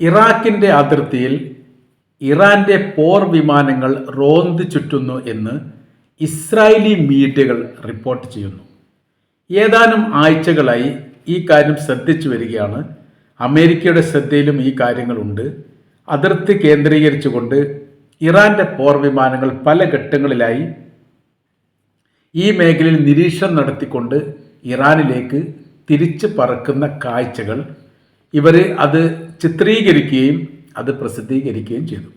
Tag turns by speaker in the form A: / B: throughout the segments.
A: ഇറാഖിന്റെ അതിർത്തിയിൽ ഇറാന്റെ പോർ വിമാനങ്ങൾ റോന്ത് ചുറ്റുന്നു എന്ന് ഇസ്രായേലി മീഡിയകൾ റിപ്പോർട്ട് ചെയ്യുന്നു. ഏതാനും ആഴ്ചകളായി ഈ കാര്യം ശ്രദ്ധിച്ചു വരികയാണ്. അമേരിക്കയുടെ ശ്രദ്ധയിലും ഈ കാര്യങ്ങളുണ്ട്. അതിർത്തി കേന്ദ്രീകരിച്ചുകൊണ്ട് ഇറാന്റെ പോർ വിമാനങ്ങൾ പല ഘട്ടങ്ങളിലായി ഈ മേഖലയിൽ നിരീക്ഷണം നടത്തിക്കൊണ്ട് ഇറാനിലേക്ക് തിരിച്ചു പറക്കുന്ന കാഴ്ചകൾ ഇവർ അത് ചിത്രീകരിക്കുകയും അത് പ്രസിദ്ധീകരിക്കുകയും ചെയ്തു.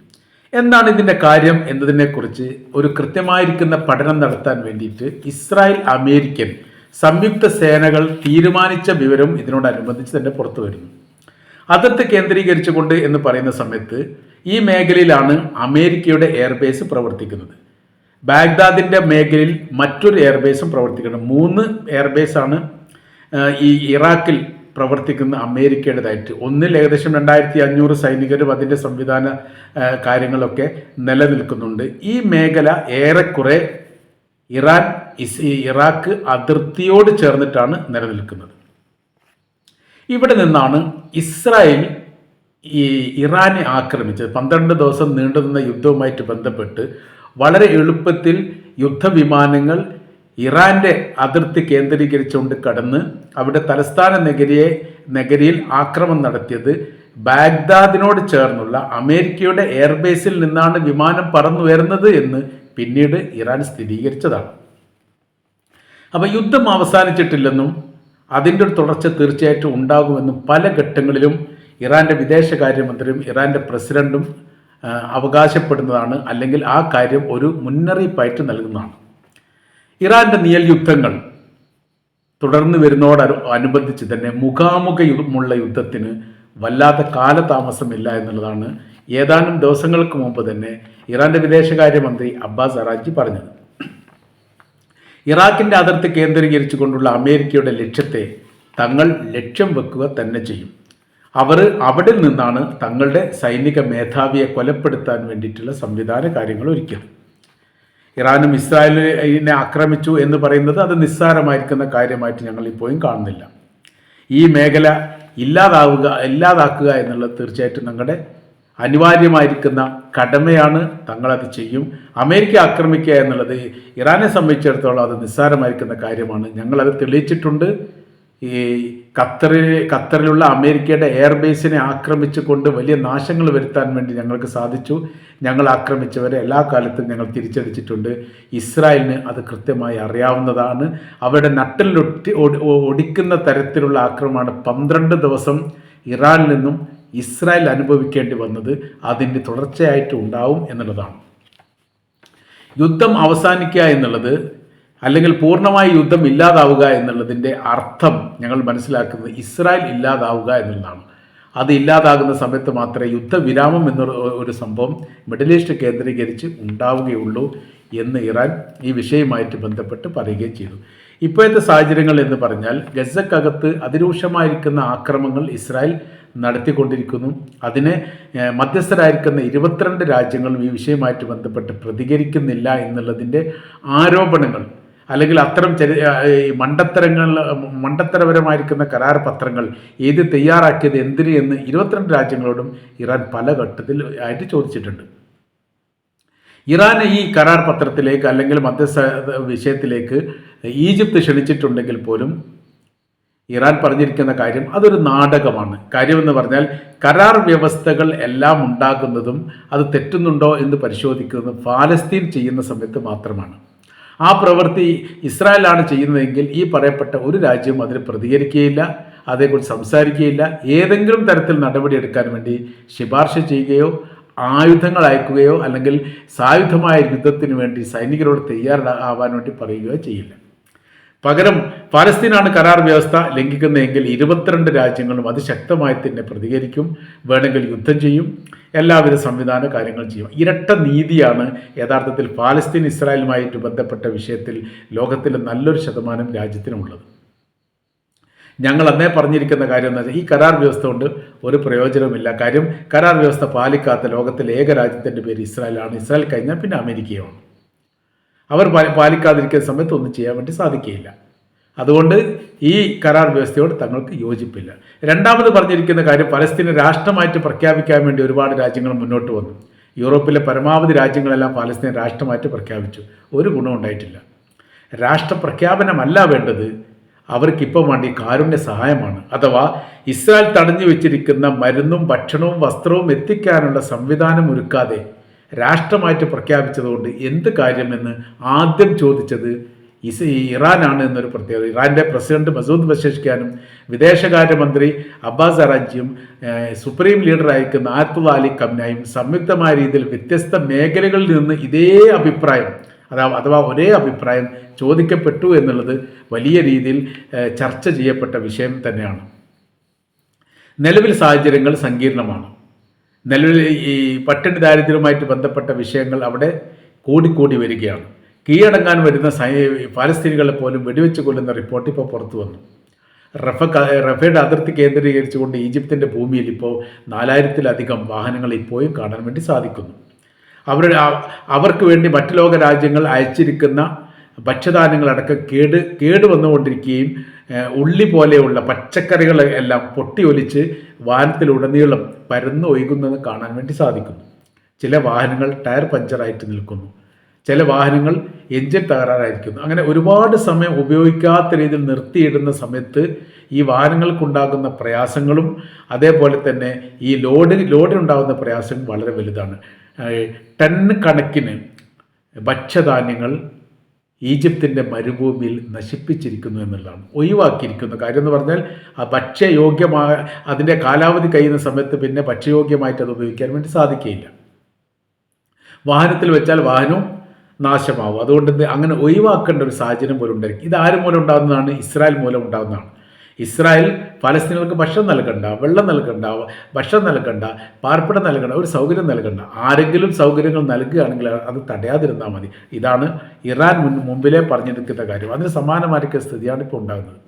A: എന്താണ് ഇതിന്റെ കാര്യം എന്നതിനെക്കുറിച്ച് ഒരു കൃത്യമായിരിക്കുന്ന പഠനം നടത്താൻ വേണ്ടിയിട്ട് ഇസ്രായേൽ അമേരിക്കൻ സംയുക്ത സേനകൾ തീരുമാനിച്ച വിവരം ഇതിനോടനുബന്ധിച്ച് തന്നെ പുറത്തു വരുന്നു. അതിർത്തി കേന്ദ്രീകരിച്ചുകൊണ്ട് എന്ന് പറയുന്ന സമയത്ത് ഈ മേഖലയിലാണ് അമേരിക്കയുടെ എയർബേസ് പ്രവർത്തിക്കുന്നത്. ബാഗ്ദാദിന്റെ മേഖലയിൽ മറ്റൊരു എയർബേസും പ്രവർത്തിക്കുന്നത് മൂന്ന് എയർബേസാണ് ഈ ഇറാഖിൽ പ്രവർത്തിക്കുന്ന അമേരിക്കയുടേതായിട്ട്. ഒന്നിൽ ഏകദേശം രണ്ടായിരത്തി അഞ്ഞൂറ് സൈനികരും അതിന്റെ സംവിധാന കാര്യങ്ങളൊക്കെ നിലനിൽക്കുന്നുണ്ട്. ഈ മേഖല ഏറെക്കുറെ ഇറാൻ ഇസ് ഇറാഖ് അതിർത്തിയോട് ചേർന്നിട്ടാണ് നിലനിൽക്കുന്നത്. ഇവിടെ നിന്നാണ് ഇസ്രായേൽ ഈ ഇറാനെ ആക്രമിച്ചത്. പന്ത്രണ്ട് ദിവസം നീണ്ടുനിന്ന യുദ്ധവുമായിട്ട് ബന്ധപ്പെട്ട് വളരെ എളുപ്പത്തിൽ യുദ്ധവിമാനങ്ങൾ ഇറാന്റെ അതിർത്തി കേന്ദ്രീകരിച്ചുകൊണ്ട് കടന്ന് അവിടെ തലസ്ഥാന നഗരിയെ നഗരിയിൽ ആക്രമണം നടത്തിയത് ബാഗ്ദാദിനോട് ചേർന്നുള്ള അമേരിക്കയുടെ എയർബേസിൽ നിന്നാണ് വിമാനം പറന്നുയർന്നത് എന്ന് പിന്നീട് ഇറാൻ സ്ഥിരീകരിച്ചതാണ്. അപ്പോൾ യുദ്ധം അവസാനിച്ചിട്ടില്ലെന്നും അതിന്റെ ഒരു തുടർച്ച തീർച്ചയായിട്ടും ഉണ്ടാകുമെന്നും പല ഘട്ടങ്ങളിലും ഇറാന്റെ വിദേശകാര്യമന്ത്രിയും ഇറാന്റെ പ്രസിഡന്റും അവകാശപ്പെടുന്നതാണ് അല്ലെങ്കിൽ ആ കാര്യം ഒരു മുന്നറിയിപ്പായിട്ട് നൽകുന്നതാണ്. ഇറാന്റെ നിയൽ യുദ്ധങ്ങൾ തുടർന്ന് വരുന്നതോട് അനുബന്ധിച്ച് തന്നെ മുഖാമുഖ യുദ്ധമുള്ള യുദ്ധത്തിന് വല്ലാത്ത കാലതാമസമില്ല എന്നുള്ളതാണ് ഏതാനും ദിവസങ്ങൾക്ക് മുമ്പ് തന്നെ ഇറാന്റെ വിദേശകാര്യമന്ത്രി അബ്ബാസ് അറാജി പറഞ്ഞത്. ഇറാഖിന്റെ അതിർത്തി കേന്ദ്രീകരിച്ചുകൊണ്ടുള്ള അമേരിക്കയുടെ ലക്ഷ്യത്തെ തങ്ങൾ ലക്ഷ്യം വെക്കുക തന്നെ ചെയ്യും. അവർ അവിടെ നിന്നാണ് തങ്ങളുടെ സൈനിക മേധാവിയെ കൊലപ്പെടുത്താൻ വേണ്ടിയിട്ടുള്ള സംവിധാന കാര്യങ്ങൾ ഒരുക്കിയത്. ഇറാനും ഇസ്രായേലിനെ ആക്രമിച്ചു എന്ന് പറയുന്നത് അത് നിസ്സാരമായിരിക്കുന്ന കാര്യമായിട്ട് ഞങ്ങൾ ഇപ്പോഴും കാണുന്നില്ല. ഈ മേഖല ഇല്ലാതാവുക ഇല്ലാതാക്കുക എന്നുള്ളത് തീർച്ചയായിട്ടും ഞങ്ങളുടെ അനിവാര്യമായിരിക്കുന്ന കടമയാണ്. തങ്ങളത് ചെയ്യും. അമേരിക്ക ആക്രമിക്കുക എന്നുള്ളത് ഇറാനെ സംബന്ധിച്ചിടത്തോളം അത് നിസ്സാരമായിരിക്കുന്ന കാര്യമാണ്. ഞങ്ങളത് തെളിയിച്ചിട്ടുണ്ട്. ഈ ഖത്തറിൽ ഖത്തറിലുള്ള അമേരിക്കയുടെ എയർബേസിനെ ആക്രമിച്ചുകൊണ്ട് വലിയ നാശങ്ങൾ വരുത്താൻ വേണ്ടി ഞങ്ങൾക്ക് സാധിച്ചു. ഞങ്ങൾ ആക്രമിച്ചവരെ എല്ലാ കാലത്തും ഞങ്ങൾ തിരിച്ചടിച്ചിട്ടുണ്ട്. ഇസ്രായേലിന് അത് കൃത്യമായി അറിയാവുന്നതാണ്. അവരുടെ നട്ടിലൊട്ടി ഒടി- ഒടിക്കുന്ന തരത്തിലുള്ള ആക്രമണമാണ് പന്ത്രണ്ട് ദിവസം ഇറാനിൽ നിന്നും ഇസ്രായേൽ അനുഭവിക്കേണ്ടി വന്നത്. അതിന്റെ തുടർച്ചയായിട്ട് ഉണ്ടാവും എന്നുള്ളതാണ്. യുദ്ധം അവസാനിക്കുക എന്നുള്ളത് അല്ലെങ്കിൽ പൂർണമായി യുദ്ധം ഇല്ലാതാവുക എന്നുള്ളതിന്റെ അർത്ഥം ഞങ്ങൾ മനസ്സിലാക്കുന്നത് ഇസ്രായേൽ ഇല്ലാതാവുക എന്നുള്ളതാണ്. അത് ഇല്ലാതാകുന്ന സമയത്ത് മാത്രമേ യുദ്ധവിരാമം എന്നൊരു ഒരു സംഭവം മിഡിൽ ഈസ്റ്റ് കേന്ദ്രീകരിച്ച് ഉണ്ടാവുകയുള്ളൂ എന്ന് ഇറാൻ ഈ വിഷയവുമായിട്ട് ബന്ധപ്പെട്ട് പറയുകയും ചെയ്തു. ഇപ്പോഴത്തെ സാഹചര്യങ്ങൾ എന്ന് പറഞ്ഞാൽ ഗസക്കകത്ത് അതിരൂക്ഷമായിരിക്കുന്ന ആക്രമങ്ങൾ ഇസ്രായേൽ നടത്തിക്കൊണ്ടിരിക്കുന്നു. അതിന് മധ്യസ്ഥരായിരിക്കുന്ന ഇരുപത്തിരണ്ട് രാജ്യങ്ങളും ഈ വിഷയവുമായിട്ട് ബന്ധപ്പെട്ട് പ്രതികരിക്കുന്നില്ല എന്നുള്ളതിന്റെ ആരോപണങ്ങൾ അല്ലെങ്കിൽ അത്തരം ചരി മണ്ടത്തരങ്ങൾ മണ്ടത്തരപരമായിരിക്കുന്ന കരാർ പത്രങ്ങൾ ഏത് തയ്യാറാക്കിയത് എന്തിന് എന്ന് ഇരുപത്തിരണ്ട് രാജ്യങ്ങളോടും ഇറാൻ പല ഘട്ടത്തിൽ ആയിട്ട് ചോദിച്ചിട്ടുണ്ട്. ഇറാൻ ഈ കരാർ പത്രത്തിലേക്ക് അല്ലെങ്കിൽ മധ്യസ്ഥ വിഷയത്തിലേക്ക് ഈജിപ്ത് ക്ഷണിച്ചിട്ടുണ്ടെങ്കിൽ പോലും ഇറാൻ പറഞ്ഞിരിക്കുന്ന കാര്യം അതൊരു നാടകമാണ്. കാര്യമെന്ന് പറഞ്ഞാൽ കരാർ വ്യവസ്ഥകൾ എല്ലാം ഉണ്ടാകുന്നതും അത് തെറ്റുന്നുണ്ടോ എന്ന് പരിശോധിക്കുന്നതും ഫാലസ്തീൻ ചെയ്യുന്ന സമയത്ത് മാത്രമാണ്. ആ പ്രവൃത്തി ഇസ്രായേലാണ് ചെയ്യുന്നതെങ്കിൽ ഈ പറയപ്പെട്ട ഒരു രാജ്യവും അതിന് പ്രതികരിക്കുകയില്ല അതേക്കുറിച്ച് സംസാരിക്കുകയില്ല. ഏതെങ്കിലും തരത്തിൽ നടപടി എടുക്കാൻ വേണ്ടി ശുപാർശ ചെയ്യുകയോ ആയുധങ്ങൾ അയക്കുകയോ അല്ലെങ്കിൽ സായുധമായ യുദ്ധത്തിന് വേണ്ടി സൈനികരോട് തയ്യാറാവാൻ വേണ്ടി പറയുകയോ ചെയ്യില്ല. പകരം പലസ്തീനാണ് കരാർ വ്യവസ്ഥ ലംഘിക്കുന്നതെങ്കിൽ ഇരുപത്തിരണ്ട് രാജ്യങ്ങളും അതിശക്തമായി തന്നെ പ്രതികരിക്കും വേണമെങ്കിൽ യുദ്ധം ചെയ്യും. എല്ലാവിധ സംവിധാന കാര്യങ്ങൾ ചെയ്യും ഇരട്ട നീതിയാണ് യഥാർത്ഥത്തിൽ പാലസ്തീൻ ഇസ്രായേലുമായിട്ട് ബന്ധപ്പെട്ട വിഷയത്തിൽ ലോകത്തിലെ നല്ലൊരു ശതമാനം രാജ്യത്തിനുമുള്ളത് ഞങ്ങൾ അന്നേ പറഞ്ഞിരിക്കുന്ന കാര്യം എന്ന് വെച്ചാൽ ഈ കരാർ വ്യവസ്ഥ കൊണ്ട് ഒരു പ്രയോജനവുമില്ല. കാര്യം കരാർ വ്യവസ്ഥ പാലിക്കാത്ത ലോകത്തിലെ ഏക രാജ്യത്തിന്റെ പേര് ഇസ്രായേലാണ്. ഇസ്രായേൽ കഴിഞ്ഞാൽ പിന്നെ അമേരിക്കയുമാണ് അവർ പാലിക്കാതിരിക്കുന്ന സമയത്ത് ഒന്നും ചെയ്യാൻ വേണ്ടി സാധിക്കുകയില്ല. അതുകൊണ്ട് ഈ കരാർ വ്യവസ്ഥയോട് തങ്ങൾക്ക് യോജിപ്പില്ല. രണ്ടാമത് പറഞ്ഞിരിക്കുന്ന കാര്യം പലസ്തീനെ രാഷ്ട്രമായിട്ട് പ്രഖ്യാപിക്കാൻ വേണ്ടി ഒരുപാട് രാജ്യങ്ങൾ മുന്നോട്ട് വന്നു. യൂറോപ്പിലെ പരമാവധി രാജ്യങ്ങളെല്ലാം പലസ്തീൻ രാഷ്ട്രമായിട്ട് പ്രഖ്യാപിച്ചു. ഒരു ഗുണം ഉണ്ടായിട്ടില്ല. രാഷ്ട്രപ്രഖ്യാപനമല്ല വേണ്ടത് അവർക്കിപ്പം വേണ്ടി കാരുണ്യ സഹായമാണ്. അഥവാ ഇസ്രായേൽ തടഞ്ഞു വെച്ചിരിക്കുന്ന മരുന്നും ഭക്ഷണവും വസ്ത്രവും എത്തിക്കാനുള്ള സംവിധാനം ഒരുക്കാതെ രാഷ്ട്രമായിട്ട് പ്രഖ്യാപിച്ചതുകൊണ്ട് എന്ത് കാര്യമെന്ന് ആദ്യം ചോദിച്ചത് ഇസ് ഇറാനാണ് എന്നൊരു പ്രത്യേകത. ഇറാന്റെ പ്രസിഡന്റ് മസൂദ് ബഷേഷ്ഖാനും വിദേശകാര്യമന്ത്രി അബ്ബാസ് അറാജിയും സുപ്രീം ലീഡറായിരിക്കുന്ന ആയത്തുള്ള അലി കംനായും സംയുക്തമായ രീതിയിൽ വ്യത്യസ്ത മേഖലകളിൽ നിന്ന് ഇതേ അഭിപ്രായം അതാ അഥവാ ഒരേ അഭിപ്രായം ചോദിക്കപ്പെട്ടു എന്നുള്ളത് വലിയ രീതിയിൽ ചർച്ച ചെയ്യപ്പെട്ട വിഷയം തന്നെയാണ്. നിലവിൽ സാഹചര്യങ്ങൾ സങ്കീർണമാണ്. നിലവിൽ ഈ പട്ടിണി ദാരിദ്ര്യവുമായിട്ട് ബന്ധപ്പെട്ട വിഷയങ്ങൾ അവിടെ കൂടിക്കൂടി വരികയാണ്. കീഴടങ്ങാൻ വരുന്ന പാലസ്തീനികളെ പോലും വെടിവെച്ച് കൊല്ലുന്ന റിപ്പോർട്ട് ഇപ്പോൾ പുറത്തു വന്നു. റഫ റഫയുടെ അതിർത്തി കേന്ദ്രീകരിച്ചുകൊണ്ട് ഈജിപ്തിന്റെ ഭൂമിയിൽ ഇപ്പോൾ നാലായിരത്തിലധികം വാഹനങ്ങൾ ഇപ്പോഴും കാണാൻ വേണ്ടി സാധിക്കുന്നു. അവരുടെ അവർക്ക് വേണ്ടി മറ്റു ലോക രാജ്യങ്ങൾ അയച്ചിരിക്കുന്ന ഭക്ഷ്യധാന്യങ്ങളടക്കം കേട് കേട് വന്നുകൊണ്ടിരിക്കുകയും ഉള്ളി പോലെയുള്ള പച്ചക്കറികൾ എല്ലാം പൊട്ടിയൊലിച്ച് വാഹനത്തിലുടനീളം പരന്നു ഒഴുകുന്നത് കാണാൻ വേണ്ടി സാധിക്കുന്നു. ചില വാഹനങ്ങൾ ടയർ പഞ്ചറായിട്ട് നിൽക്കുന്നു. ചില വാഹനങ്ങൾ എഞ്ചിൻ തകരാറായിരിക്കുന്നു. അങ്ങനെ ഒരുപാട് സമയം ഉപയോഗിക്കാത്ത രീതിയിൽ നിർത്തിയിടുന്ന സമയത്ത് ഈ വാഹനങ്ങൾക്കുണ്ടാകുന്ന പ്രയാസങ്ങളും അതേപോലെ തന്നെ ഈ ലോഡ് ലോഡിനുണ്ടാകുന്ന പ്രയാസം വളരെ വലുതാണ്. ടൺ കണക്കിന് ഭക്ഷ്യധാന്യങ്ങൾ ഈജിപ്തിന്റെ മരുഭൂമിയിൽ നശിപ്പിച്ചിരിക്കുന്നു എന്നുള്ളതാണ്. ഒഴിവാക്കിയിരിക്കുന്നു. കാര്യം എന്ന് പറഞ്ഞാൽ ആ ഭക്ഷ്യയോഗ്യമായ അതിന്റെ കാലാവധി കഴിയുന്ന സമയത്ത് പിന്നെ ഭക്ഷ്യയോഗ്യമായിട്ട് അത് ഉപയോഗിക്കാൻ വേണ്ടി സാധിക്കുകയില്ല. വാഹനത്തിൽ വെച്ചാൽ വാഹനവും നാശമാവും. അതുകൊണ്ട് അങ്ങനെ ഒഴിവാക്കേണ്ട ഒരു സാഹചര്യം പോലും ഉണ്ടായിരിക്കും. ആര് മൂലം ഉണ്ടാകുന്നതാണ് ഇസ്രായേൽ മൂലം ഉണ്ടാകുന്നതാണ് ഇസ്രായേൽ പലസ്തീനുകൾക്ക് ഭക്ഷണം നൽകണ്ട വെള്ളം നൽകണ്ട ഭക്ഷണം നൽകണ്ട പാർപ്പിടം നൽകണ്ട ഒരു സൗകര്യം നൽകണ്ട. ആരെങ്കിലും സൗകര്യങ്ങൾ നൽകുകയാണെങ്കിൽ അത് തടയാതിരുന്നാൽ മതി. ഇതാണ് ഇറാൻ മുൻ മുമ്പിലേ പറഞ്ഞിരിക്കുന്ന കാര്യം. അതിന് സമാനമായിരിക്കുന്ന സ്ഥിതിയാണ് ഇപ്പോൾ ഉണ്ടാകുന്നത്.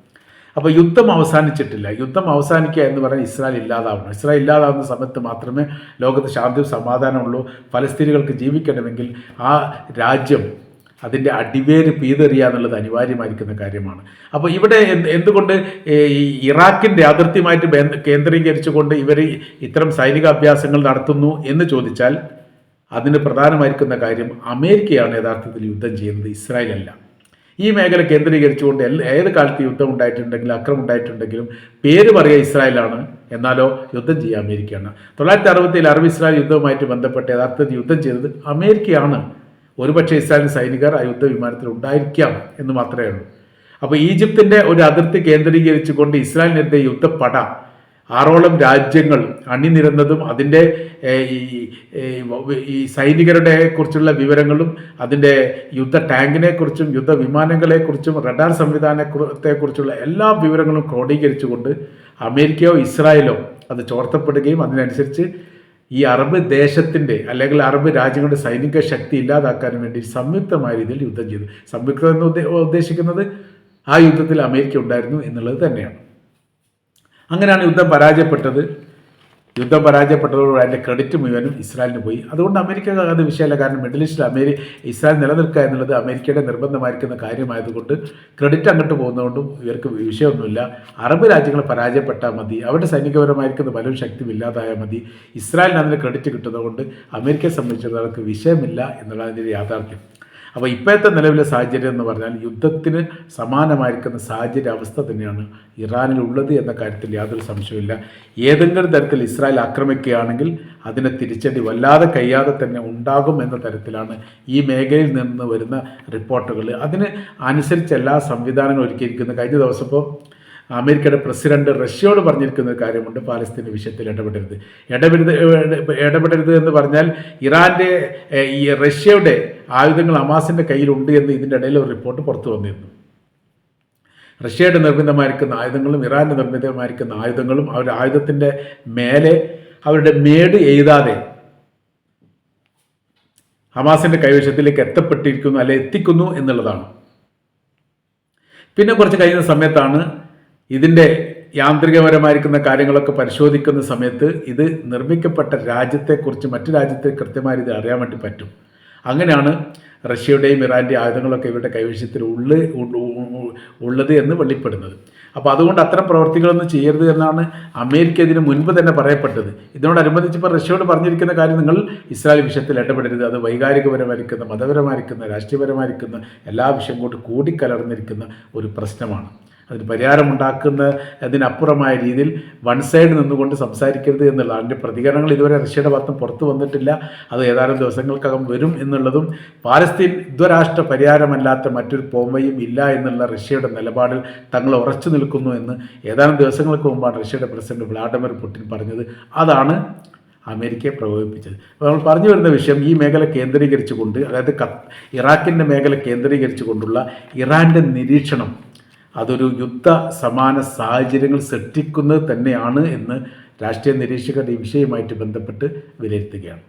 A: അപ്പോൾ യുദ്ധം അവസാനിച്ചിട്ടില്ല. യുദ്ധം അവസാനിക്കുക എന്ന് പറഞ്ഞാൽ ഇസ്രായേൽ ഇല്ലാതാവണം. ഇസ്രായേൽ ഇല്ലാതാവുന്ന സമയത്ത് മാത്രമേ ലോകത്ത് ശാന്തിയും സമാധാനമുള്ളൂ ഫലസ്തീനികൾക്ക് ജീവിക്കണമെങ്കിൽ ആ രാജ്യം അതിന്റെ അടിവേര് പീതെറിയുക എന്നുള്ളത് അനിവാര്യമായിരിക്കുന്ന കാര്യമാണ്. അപ്പോൾ ഇവിടെ എന്ത് എന്തുകൊണ്ട് ഈ ഇറാഖിന്റെ അതിർത്തിയുമായിട്ട് കേന്ദ്രീകരിച്ചുകൊണ്ട് ഇവർ ഇത്തരം സൈനിക അഭ്യാസങ്ങൾ നടത്തുന്നു എന്ന് ചോദിച്ചാൽ അതിന് പ്രധാനമായിരിക്കുന്ന കാര്യം അമേരിക്കയാണ് യഥാർത്ഥത്തിൽ യുദ്ധം ചെയ്യുന്നത്. ഇസ്രായേൽ അല്ല. ഈ മേഖല കേന്ദ്രീകരിച്ചുകൊണ്ട് ഏത് കാലത്ത് യുദ്ധം ഉണ്ടായിട്ടുണ്ടെങ്കിലും അക്രമം ഉണ്ടായിട്ടുണ്ടെങ്കിലും പേര് പറയുക ഇസ്രായേലാണ്. എന്നാലോ യുദ്ധം ചെയ്യുക അമേരിക്കയാണ്. തൊള്ളായിരത്തി അറുപത്തിയിൽ അറബ് ഇസ്രായേൽ യുദ്ധവുമായിട്ട് ബന്ധപ്പെട്ട് യഥാർത്ഥത്തിൽ യുദ്ധം ചെയ്തത് അമേരിക്കയാണ്. ഒരുപക്ഷെ ഇസ്രായേൽ സൈനികർ ആ യുദ്ധ വിമാനത്തിൽ ഉണ്ടായിരിക്കാം എന്ന് മാത്രമേ ഉള്ളൂ. അപ്പോൾ ഈജിപ്തിന്റെ ഒരു അതിർത്തി കേന്ദ്രീകരിച്ചുകൊണ്ട് ഇസ്രായേലിനെതിരെ യുദ്ധപ്പട. ആറോളം രാജ്യങ്ങൾ അണിനിരന്നതും അതിന്റെ ഈ സൈനികരുടെ കുറിച്ചുള്ള വിവരങ്ങളും അതിന്റെ യുദ്ധ ടാങ്കിനെ കുറിച്ചും യുദ്ധ വിമാനങ്ങളെക്കുറിച്ചും റഡാർ സംവിധാനത്തെക്കുറിച്ചുള്ള എല്ലാ വിവരങ്ങളും ക്രോഡീകരിച്ചുകൊണ്ട് അമേരിക്കയോ ഇസ്രായേലോ അത് ചോർത്തപ്പെടുകയും അതിനനുസരിച്ച് ഈ അറബ് ദേശത്തിന്റെ അല്ലെങ്കിൽ അറബ് രാജ്യങ്ങളുടെ സൈനിക ശക്തി ഇല്ലാതാക്കാൻ വേണ്ടി സംയുക്തമായ രീതിയിൽ യുദ്ധം ചെയ്തു. സംയുക്തം എന്ന് ഉദ്ദേശിക്കുന്നത് ആ യുദ്ധത്തിൽ അമേരിക്ക ഉണ്ടായിരുന്നു എന്നുള്ളത് തന്നെയാണ്. അങ്ങനെയാണ് യുദ്ധം പരാജയപ്പെട്ടത്. യുദ്ധം പരാജയപ്പെട്ടതോടുകൂടി അതിന്റെ ക്രെഡിറ്റ് മുഴുവനും ഇസ്രായേലിന് പോയി. അതുകൊണ്ട് അമേരിക്ക അത് വിഷയമല്ല. കാരണം മിഡിൽ ഈസ്റ്റിൽ അമേരി ഇസ്രായേൽ നിലനിൽക്കുക എന്നുള്ളത് അമേരിക്കയുടെ നിർബന്ധമായിരിക്കുന്ന കാര്യമായതുകൊണ്ട് ക്രെഡിറ്റ് അങ്ങോട്ട് പോകുന്നതുകൊണ്ടും ഇവർക്ക് വിഷയമൊന്നുമില്ല. അറബ് രാജ്യങ്ങൾ പരാജയപ്പെട്ടാൽ മതി. അവരുടെ സൈനികപരമായിരിക്കുന്ന ബലവും ശക്തിയും ഇല്ലാതായാൽ മതി. ഇസ്രായേലിന് അതിന് ക്രെഡിറ്റ് കിട്ടുന്നതുകൊണ്ട് അമേരിക്കയെ സംബന്ധിച്ചിടത്തോളം വിഷയമില്ല എന്നുള്ളതിന്റെ യാഥാർത്ഥ്യം. അപ്പോൾ ഇപ്പോഴത്തെ നിലവിലെ സാഹചര്യം എന്ന് പറഞ്ഞാൽ യുദ്ധത്തിന് സമാനമായിരിക്കുന്ന സാഹചര്യ അവസ്ഥ തന്നെയാണ് ഇറാനിലുള്ളത് എന്ന കാര്യത്തിൽ യാതൊരു സംശയമില്ല ഏതെങ്കിലും തരത്തിൽ ഇസ്രായേൽ ആക്രമിക്കുകയാണെങ്കിൽ അതിനെ തിരിച്ചടി വല്ലാതെ കഴിയാതെ തന്നെ ഉണ്ടാകും എന്ന തരത്തിലാണ് ഈ മേഖലയിൽ നിന്ന് വരുന്ന റിപ്പോർട്ടുകൾ. അതിന് അനുസരിച്ച് എല്ലാ സംവിധാനങ്ങളും ഒരുക്കിയിരിക്കുന്നത് കഴിഞ്ഞ ദിവസം ഇപ്പോൾ അമേരിക്കയുടെ പ്രസിഡന്റ് റഷ്യയോട് പറഞ്ഞിരിക്കുന്ന ഒരു കാര്യമുണ്ട്. പാലസ്തീൻ വിഷയത്തിൽ ഇടപെടരുത്. ഇടപെടരുത് ഇടപെടരുത് എന്ന് പറഞ്ഞാൽ ഇറാന്റെ ഈ റഷ്യയുടെ ആയുധങ്ങൾ അമാസിന്റെ കയ്യിലുണ്ട് എന്ന് ഇതിന്റെ ഇടയിൽ ഒരു റിപ്പോർട്ട് പുറത്തു വന്നിരുന്നു. റഷ്യയുടെ നിർമ്മിതമായിരിക്കുന്ന ആയുധങ്ങളും ഇറാന്റെ നിർമ്മിതമായിരിക്കുന്ന ആയുധങ്ങളും അവരുടെ ആയുധത്തിന്റെ മേലെ അവരുടെ മേട് എഴുതാതെ ഹമാസിന്റെ കൈവശത്തിലേക്ക് എത്തപ്പെട്ടിരിക്കുന്നു അല്ലെ എത്തിക്കുന്നു എന്നുള്ളതാണ്. പിന്നെ കുറച്ച് കഴിയുന്ന സമയത്താണ് ഇതിന്റെ യാന്ത്രികപരമായിരിക്കുന്ന കാര്യങ്ങളൊക്കെ പരിശോധിക്കുന്ന സമയത്ത് ഇത് നിർമ്മിക്കപ്പെട്ട രാജ്യത്തെക്കുറിച്ച് മറ്റു രാജ്യത്തെ കൃത്യമായി ഇത് അറിയാൻ വേണ്ടി പറ്റും. അങ്ങനെയാണ് റഷ്യയുടെയും ഇറാന്റെയും ആയുധങ്ങളൊക്കെ ഇവരുടെ കൈവശത്തിൽ ഉള്ള ഉള്ളത് എന്ന് വെളിപ്പെടുന്നത്. അപ്പോൾ അതുകൊണ്ട് അത്തരം പ്രവർത്തികളൊന്നും ചെയ്യരുത് എന്നാണ് അമേരിക്ക ഇതിന് മുൻപ് തന്നെ പറയപ്പെട്ടത്. ഇതിനോടനുബന്ധിച്ചിപ്പോൾ റഷ്യയോട് പറഞ്ഞിരിക്കുന്ന കാര്യം നിങ്ങൾ ഇസ്രായേൽ വിഷയത്തിൽ ഇടപെടരുത്. അത് വൈകാരികപരമായിരിക്കുന്ന മതപരമായിരിക്കുന്ന രാഷ്ട്രീയപരമായിരിക്കുന്ന എല്ലാ വിഷയം കൊണ്ട് കൂടിക്കലർന്നിരിക്കുന്ന ഒരു പ്രശ്നമാണ്. അതിന് പരിഹാരമുണ്ടാക്കുന്ന അതിനപ്പുറമായ രീതിയിൽ വൺ സൈഡ് നിന്നുകൊണ്ട് സംസാരിക്കരുത് എന്നുള്ള അതിന്റെ പ്രതികരണങ്ങൾ ഇതുവരെ റഷ്യയുടെ ഭാഗത്തും പുറത്തു വന്നിട്ടില്ല. അത് ഏതാനും ദിവസങ്ങൾക്കകം വരും എന്നുള്ളതും പാലസ്തീൻ ദ്വരാഷ്ട്ര പരിഹാരമല്ലാത്ത മറ്റൊരു പോംവയും ഇല്ല എന്നുള്ള റഷ്യയുടെ നിലപാടിൽ തങ്ങൾ ഉറച്ചു നിൽക്കുന്നു എന്ന് ഏതാനും ദിവസങ്ങൾക്ക് മുമ്പാണ് റഷ്യയുടെ പ്രസിഡന്റ് വ്ളാഡിമിർ പുടിൻ പറഞ്ഞത്. അതാണ് അമേരിക്കയെ പ്രകോപിപ്പിച്ചത്. അപ്പോൾ നമ്മൾ പറഞ്ഞു വരുന്ന വിഷയം ഈ മേഖല കേന്ദ്രീകരിച്ചുകൊണ്ട് അതായത് ഇറാഖിന്റെ മേഖല കേന്ദ്രീകരിച്ചുകൊണ്ടുള്ള ഇറാന്റെ നിരീക്ഷണം അതൊരു യുദ്ധ സമാന സാഹചര്യങ്ങൾ സൃഷ്ടിക്കുന്നത് തന്നെയാണ് എന്ന് രാഷ്ട്രീയ നിരീക്ഷകർ ഈ വിഷയവുമായിട്ട് ബന്ധപ്പെട്ട് വിലയിരുത്തുകയാണ്.